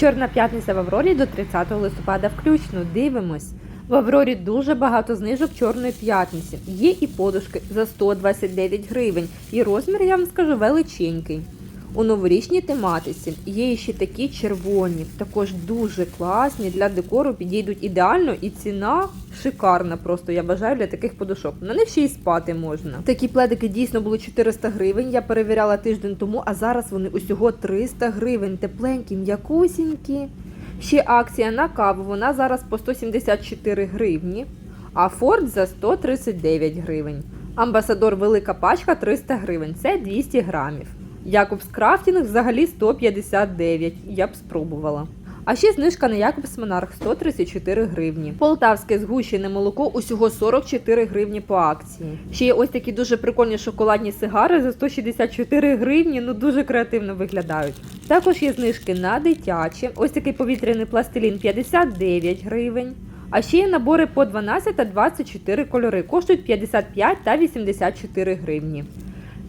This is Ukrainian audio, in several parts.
Чорна п'ятниця в Аврорі до 30 листопада включно. Дивимось. В Аврорі дуже багато знижок чорної п'ятниці. Є і подушки за 129 гривень. І розмір, я вам скажу, величенький. У новорічній тематиці є ще такі червоні, також дуже класні для декору підійдуть ідеально, і ціна шикарна. Просто я бажаю для таких подушок. На них ще й спати можна. Такі пледики дійсно були 400 гривень. Я перевіряла тиждень тому, а зараз вони усього 300 гривень. Тепленькі, м'якусінькі. Ще акція на каву. Вона зараз по 174 гривні, а Форд за 139 гривень. Амбасадор велика пачка 300 гривень. Це 200 грамів. Якобс Крафтінг взагалі 159. Я б спробувала. А ще знижка на Якобс Монарх 134 гривні. Полтавське згущене молоко усього 44 гривні по акції. Ще є ось такі дуже прикольні шоколадні сигари за 164 гривні, ну дуже креативно виглядають. Також є знижки на дитячі. Ось такий повітряний пластилін 59 гривень. А ще є набори по 12 та 24 кольори. Коштують 55 та 84 гривні.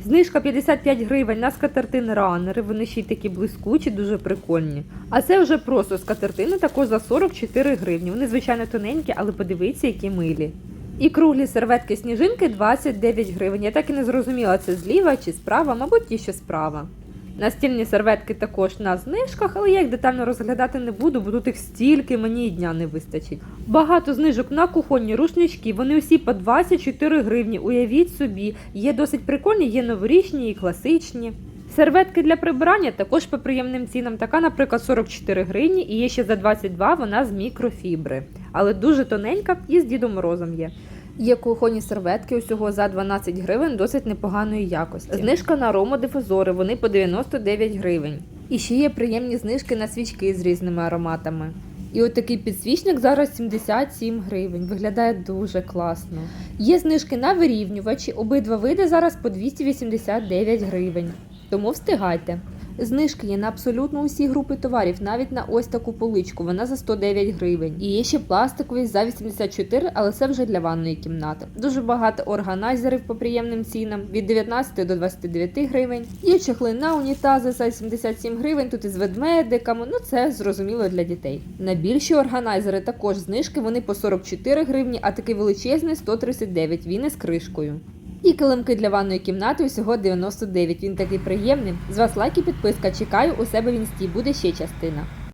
Знижка 55 гривень на скатертини ранери. Вони ще й такі блискучі, дуже прикольні. А це вже просто скатертини також за 44 гривні. Вони, звичайно, тоненькі, але подивіться, які милі. І круглі серветки сніжинки 29 гривень. Я так і не зрозуміла, це зліва чи справа, мабуть, ті, що справа. Настільні серветки також на знижках, але я їх детально розглядати не буду, бо тут їх стільки мені і дня не вистачить. Багато знижок на кухонні рушнички, вони усі по 24 гривні. Уявіть собі, є досить прикольні, є новорічні і класичні. Серветки для прибирання також по приємним цінам. Така, наприклад, 44 гривні і є ще за 22 вона з мікрофібри. Але дуже тоненька і з Дідом Морозом є. Є кухонні серветки усього за 12 гривень досить непоганої якості. Знижка на аромодифузори, вони по 99 гривень. І ще є приємні знижки на свічки з різними ароматами. І от такий підсвічник зараз 77 гривень. Виглядає дуже класно. Є знижки на вирівнювачі, обидва види зараз по 289 гривень. Тому встигайте. Знижки є на абсолютно усі групи товарів, навіть на ось таку поличку. Вона за 109 гривень. І є ще пластикові за 84, але це вже для ванної кімнати. Дуже багато органайзерів по приємним цінам від 19 до 29 гривень. Є чехли на унітази за 77 гривень. Тут із ведмедиками. Ну це зрозуміло для дітей. На більші органайзери також знижки. Вони по 44 гривні, а такий величезний 139. Він із кришкою. І килимки для ванної кімнати усього 99. Він такий приємний. З вас лайк і підписка. Чекаю у себе в інсті. Буде ще частина.